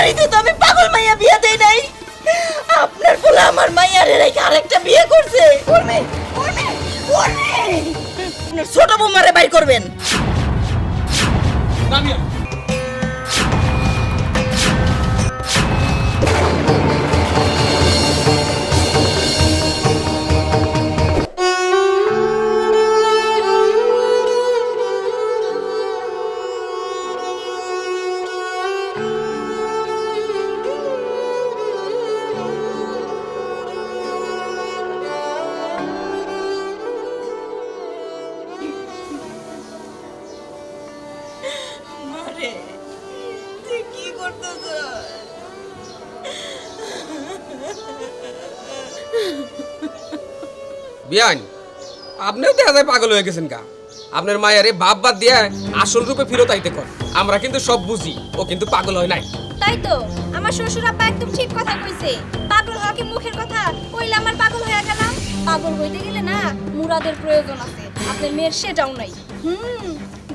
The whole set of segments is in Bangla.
বাড়িতে তো আমি পাগল মাইয়া বিয়ে দেই নাই। আপনার বলে আমার মাইয়া মাইয়ারে রেখে আরেকটা বিয়ে করছে। ছোট বৌমারে বাই করবেন। বিয়ান, আপনিও দেখা যায় পাগল হয়ে গেছেন কা আপনার মায়ারে বাপ বাদ দিয়ে আসল রূপে ফিরত আইতে কর। আমরা কিন্তু সব বুঝি, ও কিন্তু পাগল হয় নাই। তাই তো, আমার শ্বশুর আব্বা একদম ঠিক কথা কইছে। পাগল হওয়া কি মুখের কথা? কইলে আমার পাগল হয়ে গেলাম। পাগল হইতে গেলে না মুরাদের প্রয়োজন আছে। আপনার মেয়ের সেটাও নাই। হুম,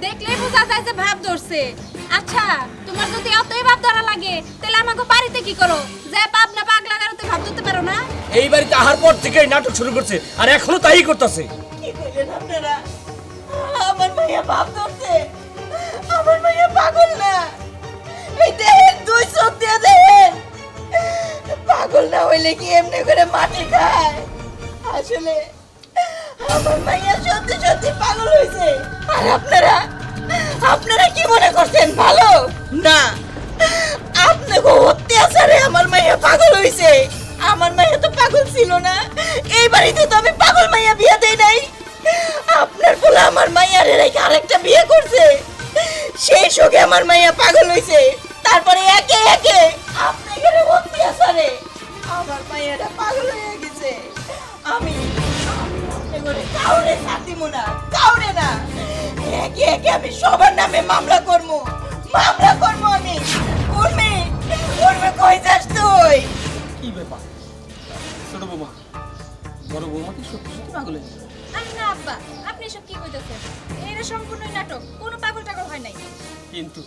দেখলেই বোঝা যায় যে ভাব ধরছে। আচ্ছা তোমার যদি অতই ভাব ধরা লাগে তাহলে আমাকে বাড়িতে কি করো? যে পাপ না পাগলা গারোতে ভাব ধরতে পারো না? এই বাড়িতে আহার পর থেকে এই নাটক শুরু করছে আর এখনও তাই করতেছে। কি কইলেন আপনারা? আমার মাইয়া বাপ ধরছে। আমার মাইয়া পাগল না। এই দেখেন দুই চোখ দিয়ে দেখেন পাগল না হইলে কি এমনি করে মাটি খায়? আসলে আমার মাইয়া সত্যি সত্যি পাগল হয়েছে আর আপনারা? আপনারা কি মনে করছেন ভালো? না। আপনাকে অত্যাচারে আমার মাইয়া পাগল হইছে। আমার মাইয়া তো পাগল ছিল না। এই বাড়িতে তো আমি পাগল মাইয়া বিয়ে দেই নাই। আপনার বলে আমার মাইয়ারে রেখে আরেকটা বিয়ে করছে। সেই শোকে আমার মাইয়া পাগল হইছে। তারপরে একে একে আপনি আপনাদের অত্যাচারে আমার মাইয়াটা পাগল হয়ে গেছে। আমি কাউরে সাথী মুনা কাউরে না। একে একে আমি সবার নামে মামলা করব মামলা করব আমি। উর্মি উর্মি কই যাস তুই? কি ব্যাপার? ছোট বৌমা বড় বৌমা কি সত্যি সত্যি পাগল হয়ে গেছে? আরে না আব্বা আপনি এসব কি কইতেছেন? এটা সম্পূর্ণই নাটক কোনো পাগল টাগল হয় নাই। কিন্তু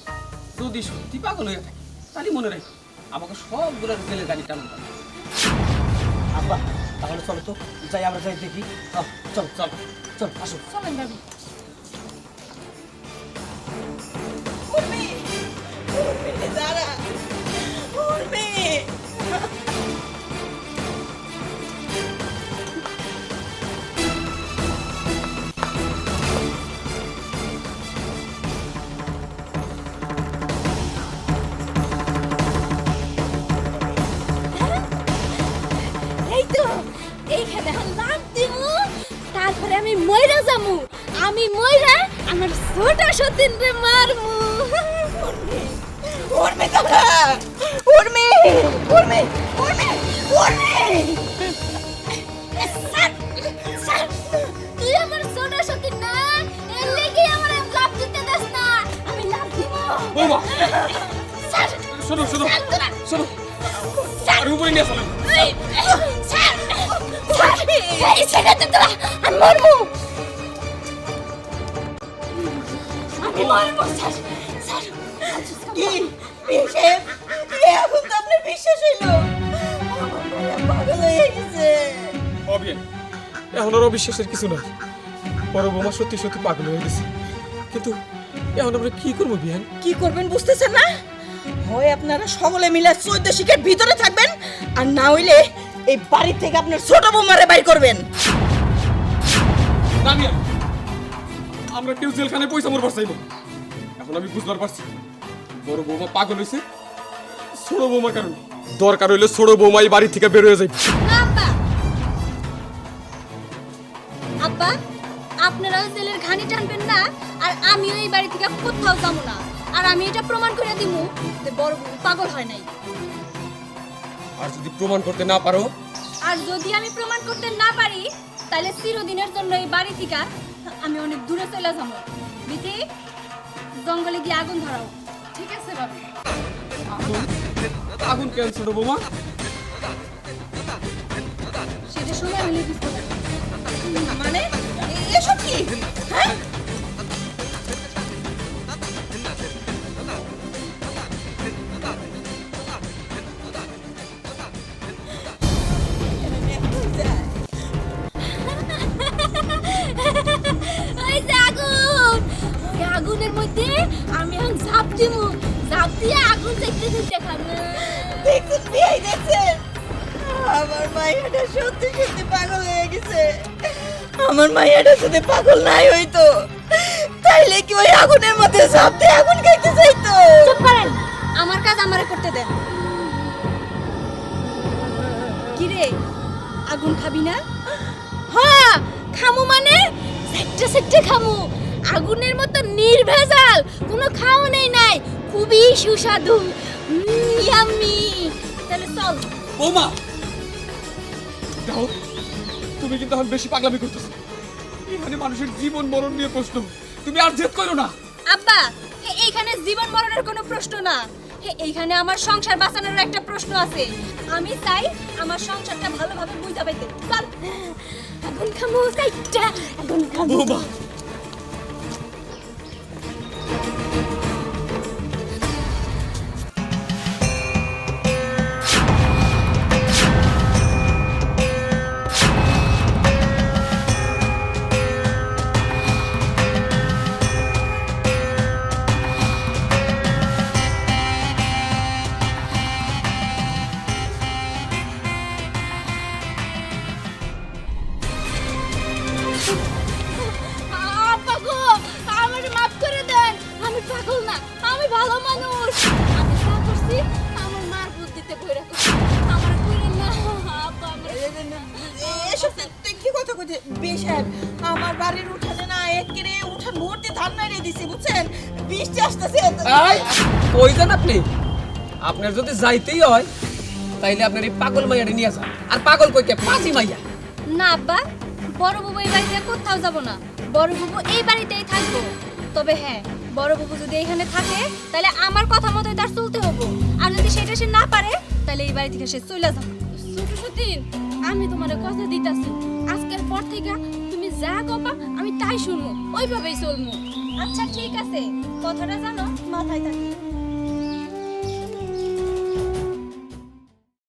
যদি সত্যি পাগল হয়ে থাকে তাহলে মনে রাখো আমাকে সবগুলো জেলের গাড়ি টানুন আব্বা তাহলে চলো তো যাই আমরা যাই দেখি। আহ, চল চল চল আসো। চলেন ভাবি। মইরা আমার ছোট সতীন রে মারমু উর্মি দাঁড়া উর্মি উর্মি উর্মি উর্মি স্যার, স্যার, তুই আমার ছোট সতীন না? এর লেগে আমার লাভ দিতে দাস না। আমি লাভ দিব। বৌমা শোনো শোনো। শোনো। আর উপরে নিয়ে চলেন এই, স্যার, স্যার, তোরা, আমি মরবো। Sir, sir. কি বিশেষ এখন তো আপনার বিশ্বাস হইল পাগল হয়ে গেছে এখন আর অবিশ্বাসের কিছু নাই। বড় বৌমা সত্যি সত্যি পাগল হয়ে গেছে। কিন্তু এখন আমরা কি করব বিয়ান কি করবেন বুঝতেছেন না? হয় আপনারা সকলে মিলে চৈদ্দ শিখের ভিতরে থাকবেন আর না হইলে এই বাড়ি থেকে আপনার ছোট বৌমারে বাইর করবেন। না আমরা কেউ জেলখানায় পয়সা মরবার চাইব এখন আমি বুঝবার পারছি। বড় বৌমা পাগল হয়েছে ছোট বৌমার কারণে। দরকার হইলে ছোট বৌমা এই বাড়ি থেকে বের হয়ে আব্বা। আব্বা আপনারাও জেলের ঘানি টানবেন না আর আমিও এই বাড়ি থেকে কোথাও যাব না। আর আমি এটা প্রমাণ করে দিব যে বড় বউ পাগল হয় নাই। আর যদি প্রমাণ করতে না পারো? আর যদি আমি প্রমাণ করতে না পারি তাহলে চিরদিনের জন্য এই বাড়ি থেকে আমি অনেক দূরে চলে যাব। দিদি জঙ্গলে গিয়ে আগুন ধরাও। ঠিক আছে বাবু। আগুন কেন ছোট বৌমা? সেটা শুনে আমি বুঝতে মানে এসব কি? হ্যাঁ? ঝাঁপ দিয়ে আগুন দেখতে দেখতে খাবে। দেখছেন বিয়াই দেখছেন আমার মাইয়াটা সত্যি সত্যি পাগল হয়ে গেছে। আমার মাইয়াটা যদি পাগল নাই হইতো। তাইলে কি ওই আগুনের মধ্যে ঝাঁপ দিয়ে আগুন খাইতে চাইতো? চুপ করেন। আমার কাজ আমারে করতে দেন। কিরে আগুন খাবি না? হ্যাঁ খামু মানে? সেটে সেটে খামু। আগুনের মতো নির্ভেজাল কোনো খাও নেই। খুবই সুস্বাদু। ইয়াম্মি তাহলে চল। বৌমা! দেখো তুমি কিন্তু এখন বেশি পাগলামি করতেছো। এখানে মানুষের জীবন মরণ নিয়ে প্রশ্ন। তুমি আর জেদ করো না। আব্বা এইখানে জীবন মরণের কোনো প্রশ্ন না। এইখানে আমার সংসার বাঁচানোর একটা প্রশ্ন আছে। আমি চাই আমার সংসারটা ভালোভাবে বুঝা পাইতে। চল। এখন খামো সাইডটা এখন খামো। ভালো মানুষ। আমি যা করছি আমার মার বুদ্ধিতে কইরা করছি আমার কইরেন না আব্বা আমার এসব তুই কি কথা কইতে? বেশাব আমার বাড়ির উঠানে না একেরে উঠান ভর্তি ধান দিছে বুঝছেন? বৃষ্টি আসতেছে। আই কই যান আপনি? আপনার যদি যাইতেই হয় তাইলে আপনার এই পাগল মাইয়াটা নিয়ে যান। আর পাগল কইকে? পাঁচি মাইয়া। না আব্বা বড় বাবু এই বাড়িতে কোথাও যাব না। বড় বাবু এই বাড়িতেই থাকব। তবে হ্যাঁ বড় বাবু যদি এখানে থাকে তাহলে আমার কথা মতোই তার চলতে হব। আর যদি সেটা সে না পারে তাহলে এই বাড়ি থেকে সে চলে যাবে। ছোট সতীন আমি তোমার কথা দিতাছি। আজকের পর থেকে তুমি যা কবা আমি তাই শুনব। ওইভাবেই চলবো। আচ্ছা ঠিক আছে। কথাটা জানো মাথায় থাকে।